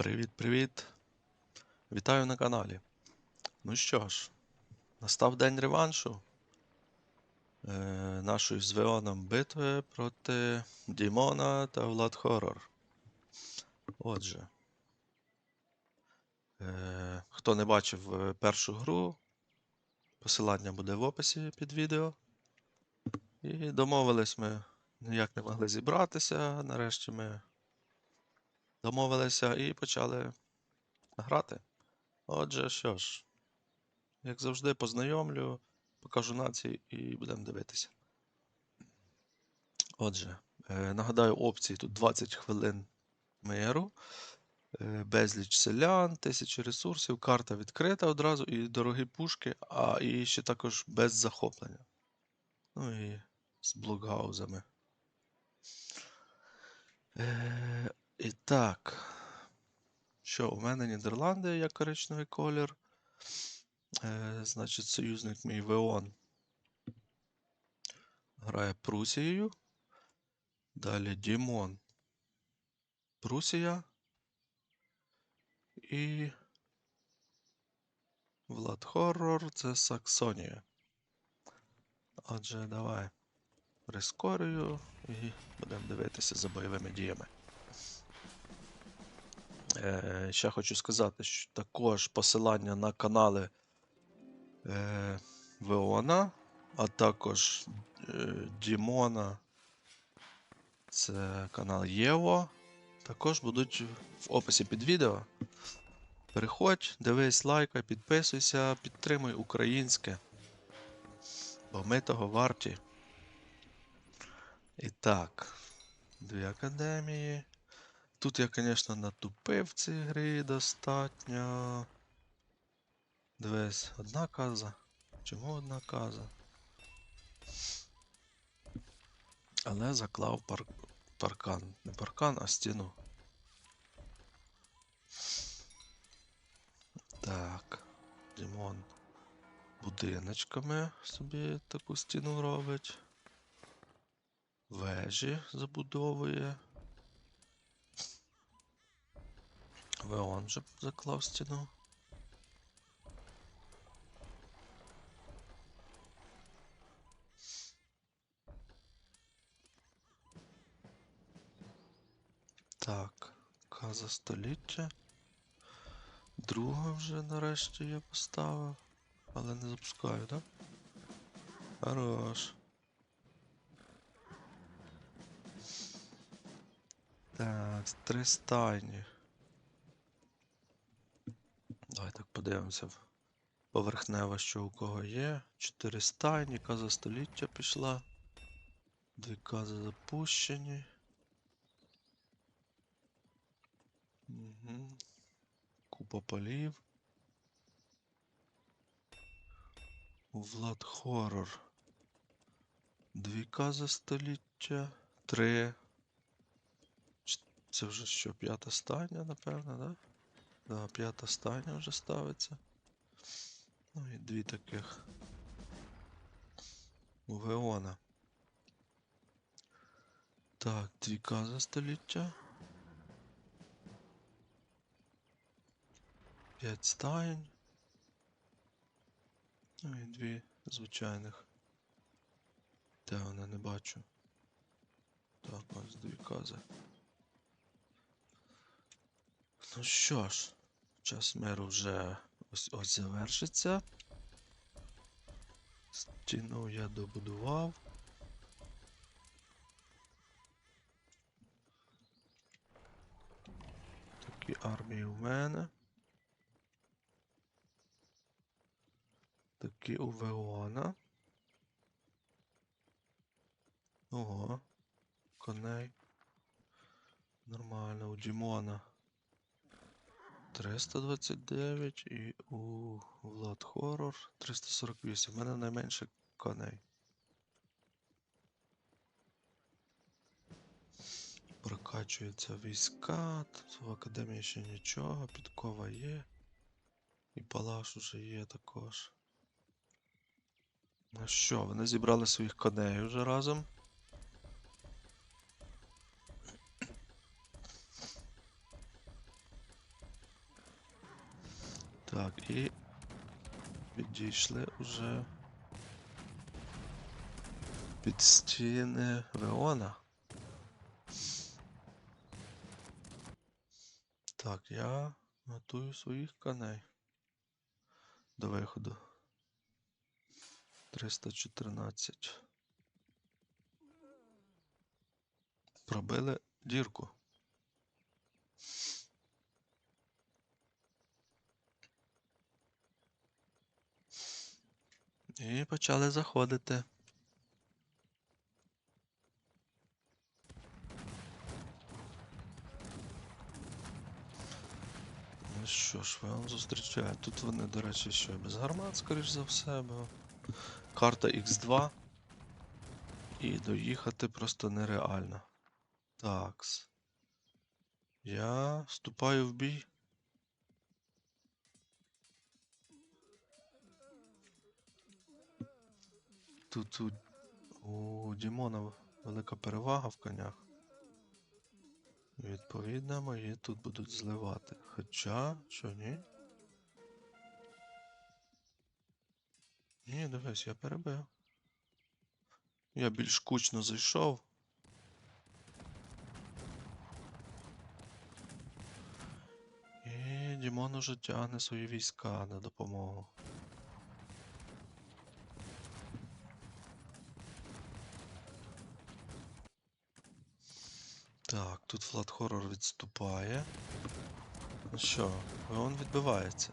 Привіт-привіт! Вітаю на каналі. Ну що ж, настав день реваншу е, нашої з Веоном битви проти Дімона та Влад Хоррор. Отже, е, хто не бачив е, першу гру, посилання буде в описі під відео. І домовились ми, ніяк не могли зібратися. Нарешті ми домовилися і почали грати. Отже, що ж, як завжди, познайомлю, покажу нації і будемо дивитися. Отже, е, нагадаю, опції тут 20 хвилин миру, е, безліч селян, тисячі ресурсів, карта відкрита одразу і дорогі пушки, а і ще також без захоплення. Ну і з блокгаузами. І так. Що, у мене Нідерланди як коричневий колір. Е, значить, союзник мій Веон грає Прусією. Далі Дімон. Прусія. І Влад Хоррор це Саксонія. Отже, давай прискорюю і будемо дивитися за бойовими діями. Е, ще хочу сказати, що також посилання на канали е, Веона, а також е, Дімона, це канал Єво. Також будуть в описі під відео. Переходь, дивись, лайкай, підписуйся, підтримуй українське. Бо ми того варті. І так, дві академії. Тут я, звісно, натупив в цій грі достатньо. Дивись, одна каза. Чому одна каза? Але заклав пар... паркан. Не паркан, а стіну. Так. Дімон будиночками собі таку стіну робить. Вежі забудовує. Веон же заклав стіну. Так, каза століття. Друга вже нарешті я поставив, але не запускаю, так? Хорош. Так, три стайні. Давай так подивимося. Поверхнево, що у кого є. Чотири стайні, каза століття пішла. Дві кази запущені. Угу. Купа полів. Влад Хоррор. Дві кази століття. Три. Це вже що, п'ята стайня, напевно, да? Да, п'ята стайня вже ставиться. Ну і дві таких. У Веона. Так, дві кази століття. П'ять стаєнь. Ну і дві звичайних. Де вона не бачу. Так, ось дві кази. Ну що ж, час миру вже ось ось завершиться. Стіну я добудував. Такі армії у мене. Такі у Веона. Ого. Коней. Нормально, у Дімона. 329 і у Влад Хоррор 348. У мене найменше коней. Прокачуються війська. Тут в академії ще нічого. Підкова є. І палаш уже є також. Ну що, вони зібрали своїх коней вже разом. Так, і підійшли уже під стіни Веона. Так, я готую своїх коней до виходу. 314. Пробили дірку. І почали заходити. Ну що ж, вам зустрічаю. Тут вони, до речі, що без гармат, скоріш за все, бо карта Х2. І доїхати просто нереально. Такс. Я вступаю в бій. Тут у, у Дімона велика перевага в конях. Відповідно, мої тут будуть зливати. Хоча, що ні? Ні, дивись, я перебив. Я більш кучно зайшов. І Дімон уже тягне свої війська на допомогу. Так, тут Флат Хоррор відступає. Ну що, він відбивається.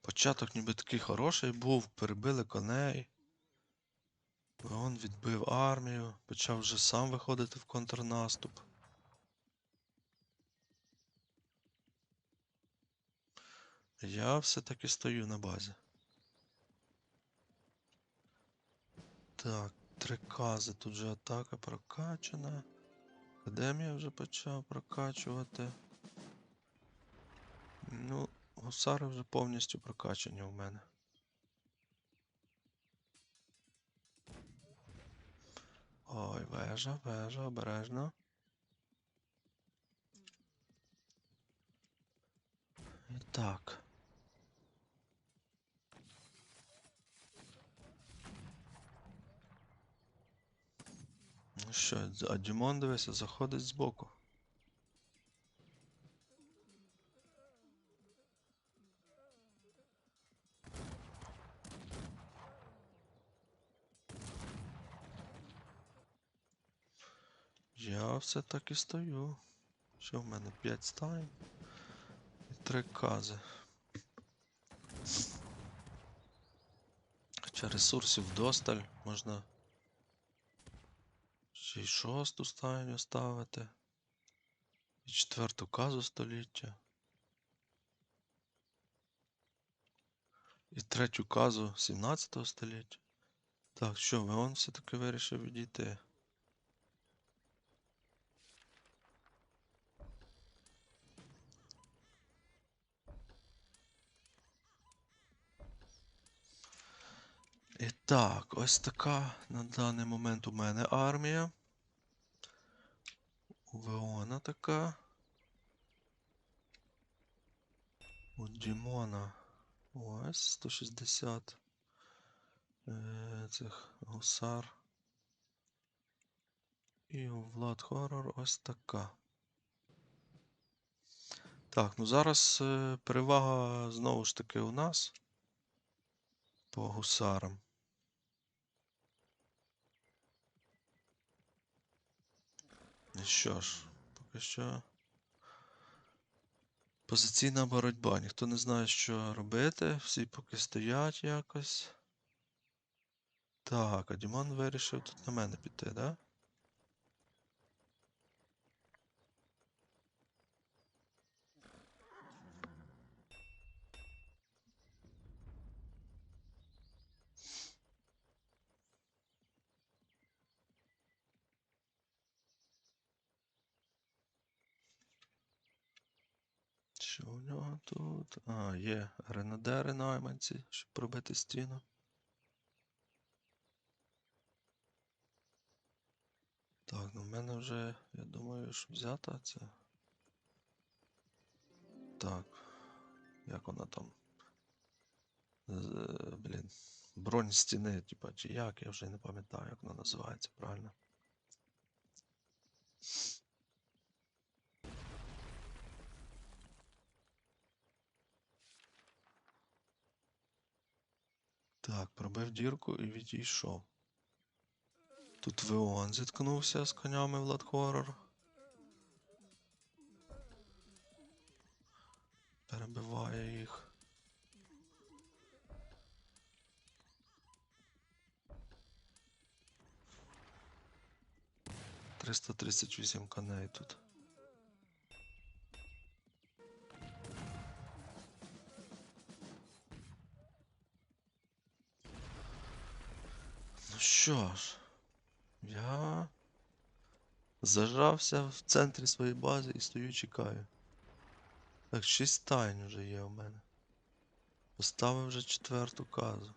Початок ніби такий хороший був, перебили коней. Він відбив армію, почав вже сам виходити в контрнаступ. Я все-таки стою на базі. Так, три кази, тут же атака прокачана. Академія вже почав прокачувати. Ну, гусари вже повністю прокачані у мене. Ой, вежа, вежа, обережно. І так. Що, а Дімон, дивися, заходить збоку. Я все так і стою. Що в мене 5 стайн і 3 кази. Хоча ресурсів вдосталь можна ще й шосту стайню ставити. І четверту казу століття. І третю казу 17 століття. Так, що, Веон все-таки вирішив відійти. І так, ось така на даний момент у мене армія. У Веона така. У Дімона ось 160 е, цих гусар. І у Влад Хоррор ось така. Так, ну зараз е, перевага знову ж таки у нас по гусарам. Що ж, поки що. Позиційна боротьба. Ніхто не знає, що робити. Всі поки стоять якось. Так, а Діман вирішив тут на мене піти, да? Що у нього тут? А, є гренадери найманці, щоб пробити стіну. Так, ну в мене вже, я думаю, що взята це. Так. Як вона там? Блін. Бронь стіни, типа, чи як, я вже не пам'ятаю, як вона називається правильно. Так, пробив дірку і відійшов. Тут Веон зіткнувся з конями Влад Хоррор. Перебиває їх. Триста тридцять вісім коней тут. Що ж, я зажався в центрі своєї бази і стою чекаю. Так, шість тайн вже є у мене. Поставив вже четверту казу.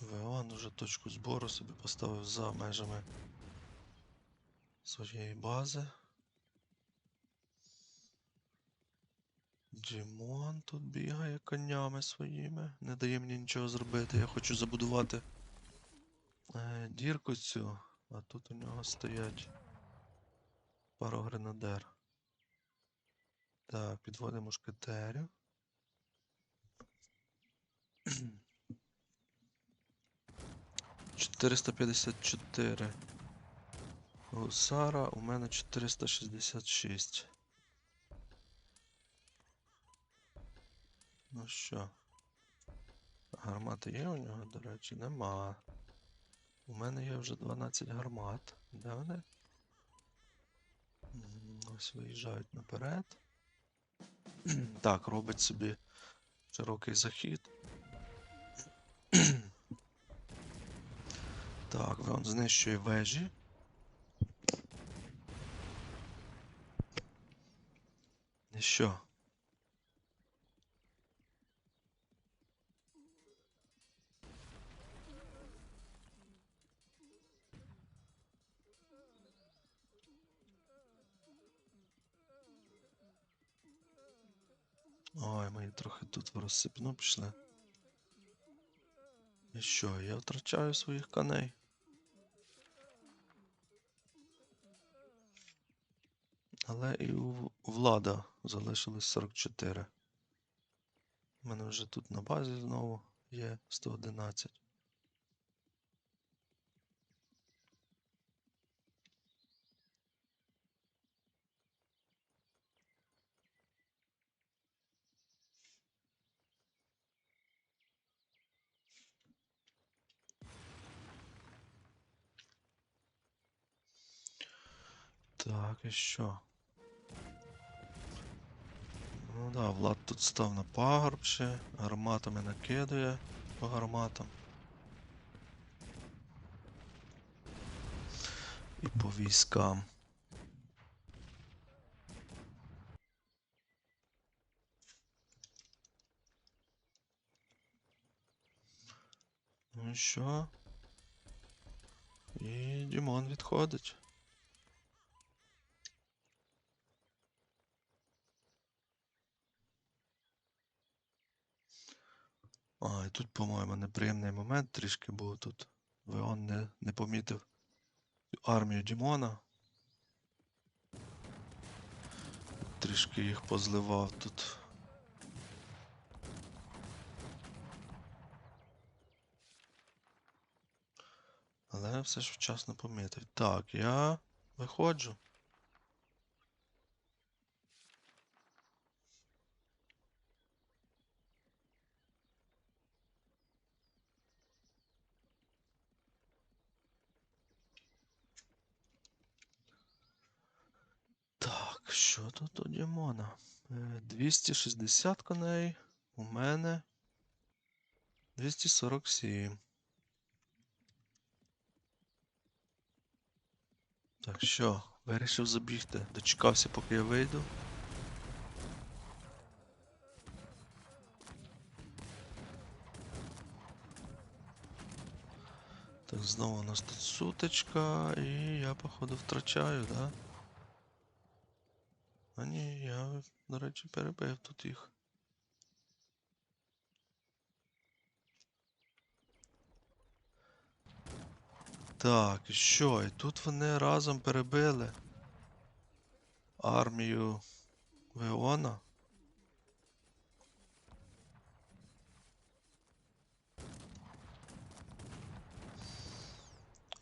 Веон уже точку збору собі поставив за межами своєї бази. Джимон тут бігає конями своїми. Не дає мені нічого зробити. Я хочу забудувати е, дірку цю, а тут у нього стоять пару гренадер. Так, підводимо мушкетерів. Чотириста п'ятдесят чотири. Гусара у мене 466. Ну що? Гармати є у нього, до речі, нема. У мене є вже 12 гармат. Де вони? Ось виїжджають наперед. Так, робить собі широкий захід. Так, він знищує вежі. Що? Ой, мої трохи тут в розсипну пішли. І що, я втрачаю своїх коней? Але і у влада залишилось 44. У мене вже тут на базі знову є 111. Так, і що? Ну да, Влад тут став на пагорб ще, гарматами накидує по гарматам. І по військам. Ну що? І Дімон відходить. А, і тут, по-моєму, неприємний момент трішки був тут. Веон не, не помітив армію Дімона. Трішки їх позливав тут. Але все ж вчасно помітив. Так, я виходжу. що тут у Дімона? Е, 260 коней. У мене 247. Так що, вирішив забігти. Дочекався, поки я вийду. Так, знову у нас тут суточка, і я, походу, втрачаю, да? А ні, я, до речі, перебив тут їх. Так, і що? І тут вони разом перебили армію Веона.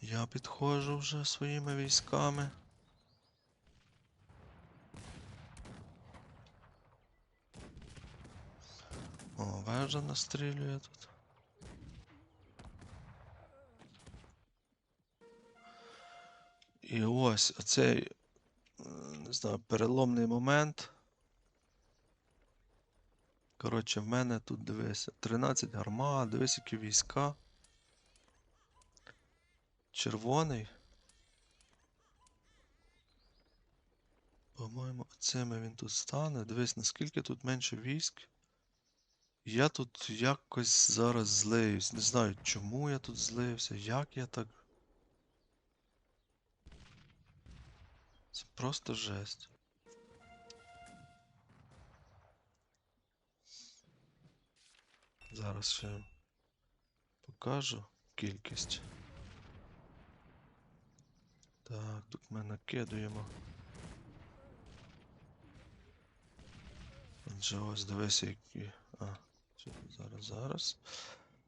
Я підходжу вже своїми військами. Вежа настрілює тут. І ось оцей, не знаю, переломний момент. Коротше, в мене тут дивися, 13 гармат, дивись, які війська. Червоний. По-моєму, оцими він тут стане. Дивись, наскільки тут менше військ. Я тут якось зараз злиюсь. Не знаю, чому я тут злився, як я так. Це просто жесть. Зараз ще покажу кількість. Так, тут ми накидуємо. Отже, ось дивися, які. А, зараз, зараз.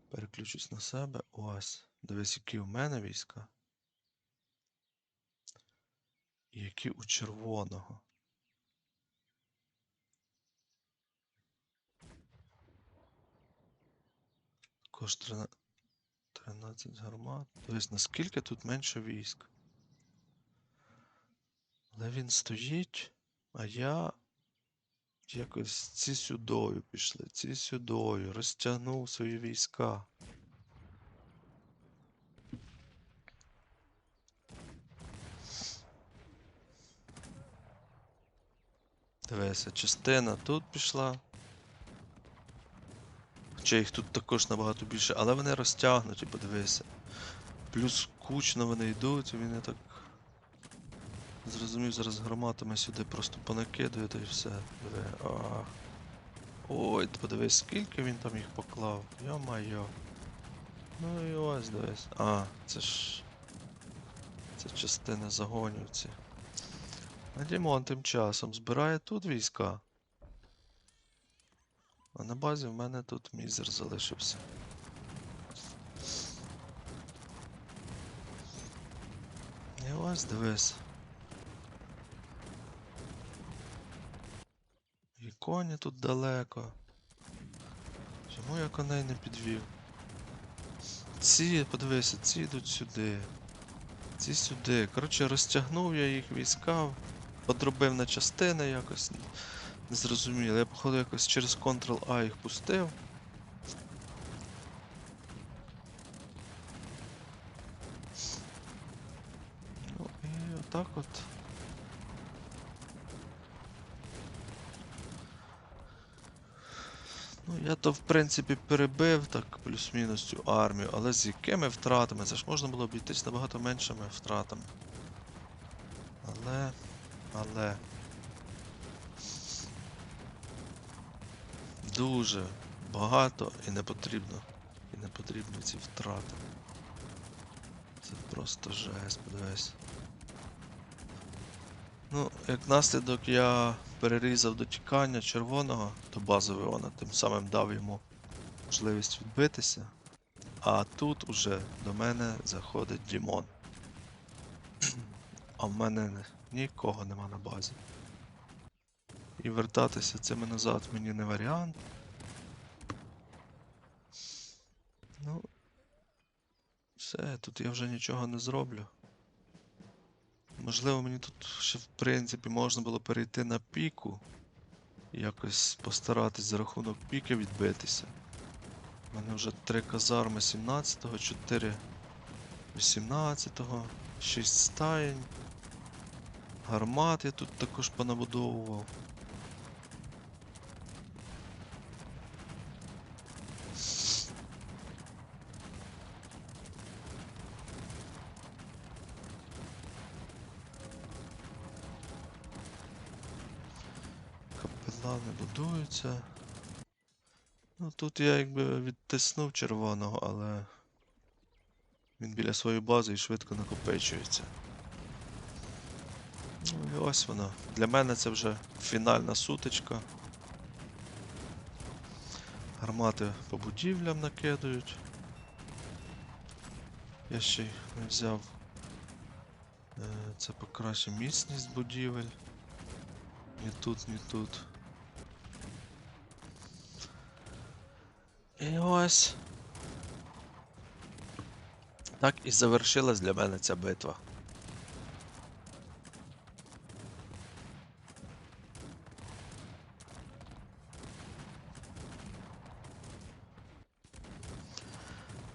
Переключусь на себе. Ось. Дивись, які у мене війська. І які у червоного. Також 13, 13 гармат. Дивись, наскільки тут менше військ. Але він стоїть, а я якось ці сюдою пішли, ці сюдою, розтягнув свої війська. Дивися, частина тут пішла. Хоча їх тут також набагато більше, але вони розтягнуті, подивися. Плюс кучно вони йдуть, і він я так. Зрозумів, зараз громатами сюди просто понакидує, то і все. А. Ой, ти подивись, скільки він там їх поклав. Йо-майо. Ну і ось дивись. А, це ж. Це частина загонів ці. А Дімон тим часом збирає тут війська. А на базі в мене тут мізер залишився. І ось дивись. І коні тут далеко. Чому я коней не підвів? Ці, подивися, ці йдуть сюди. Ці сюди. Коротше, розтягнув я їх війська, подробив на частини якось. Не зрозуміло. Я, походу, якось через Ctrl-A їх пустив. Ну і отак от. Ну, я то в принципі перебив так плюс-мінус цю армію, але з якими втратами? Це ж можна було обійтись набагато меншими втратами. Але. Але. Дуже багато і не потрібно. І не потрібні ці втрати. Це просто жесть, подивись. Ну, як наслідок я перерізав дотікання червоного до бази Веона, тим самим дав йому можливість відбитися. А тут уже до мене заходить Дімон. А в мене нікого нема на базі. І вертатися цими назад мені не варіант. Ну. Все, тут я вже нічого не зроблю. Можливо, мені тут ще в принципі можна було перейти на піку. і Якось постаратись за рахунок піки відбитися. У мене вже три казарми 17-го, 4 18-го, 6 стаєнь. Гармат я тут також понабудовував. Плани будуються. Ну, тут я якби відтиснув червоного, але він біля своєї бази і швидко накопичується. Ну і ось воно. Для мене це вже фінальна сутичка. Гармати по будівлям накидають. Я ще й не взяв. Е, Це покращить міцність будівель. Ні тут, ні тут. І ось. Так і завершилась для мене ця битва.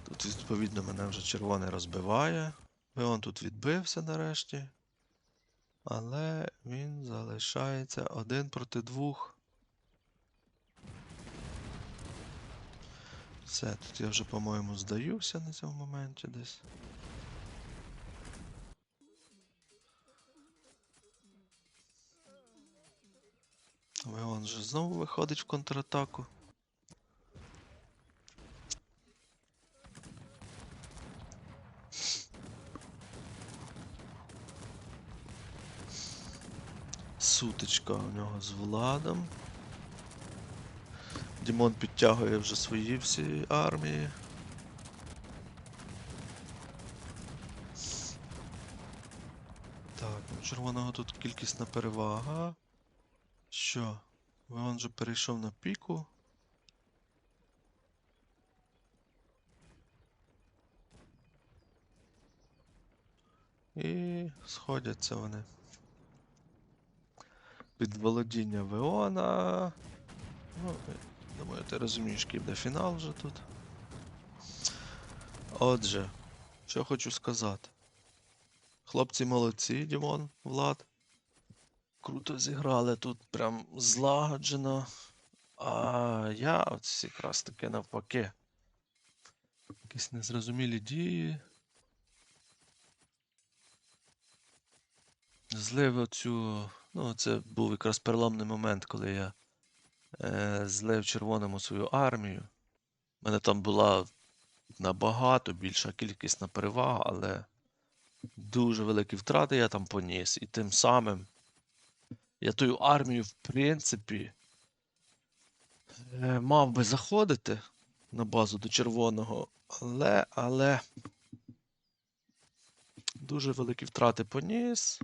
Тут, відповідно, мене вже червоний розбиває. Веон тут відбився нарешті. Але він залишається один проти двох. Все, тут я вже, по-моєму, здаюся на цьому моменті десь. Веон же знову виходить в контратаку. Сутичка у нього з Владом. Дімон підтягує вже свої всі армії. Так, у червоного тут кількісна перевага. Що? Він вже перейшов на піку. І сходяться вони. Під володіння Веона. Ну, думаю, ти розумієш, який буде фінал вже тут. Отже, що хочу сказати. Хлопці молодці, Дімон, Влад. Круто зіграли тут прям злагоджено. А я ось якраз таки навпаки. Якісь незрозумілі дії. Злив оцю. Ну, це був якраз переломний момент, коли я злив червоному свою армію. У мене там була набагато більша кількісна перевага, але дуже великі втрати я там поніс. І тим самим я тою армію, в принципі, е, мав би заходити на базу до червоного, але, але дуже великі втрати поніс.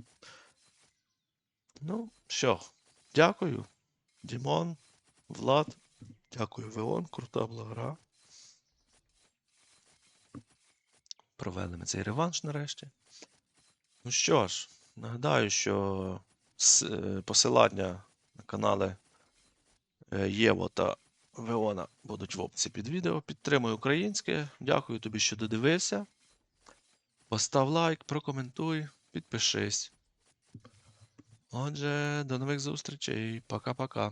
Ну, що, дякую, Дімон, Влад. Дякую, Веон, крута була гра. Провели ми цей реванш нарешті. Ну що ж, нагадаю, що е, посилання на канали е, Єво та Веона будуть в описі під відео. Підтримуй українське. Дякую тобі, що додивився. Постав лайк, прокоментуй, підпишись. Отже, до нових зустрічей. Пока-пока.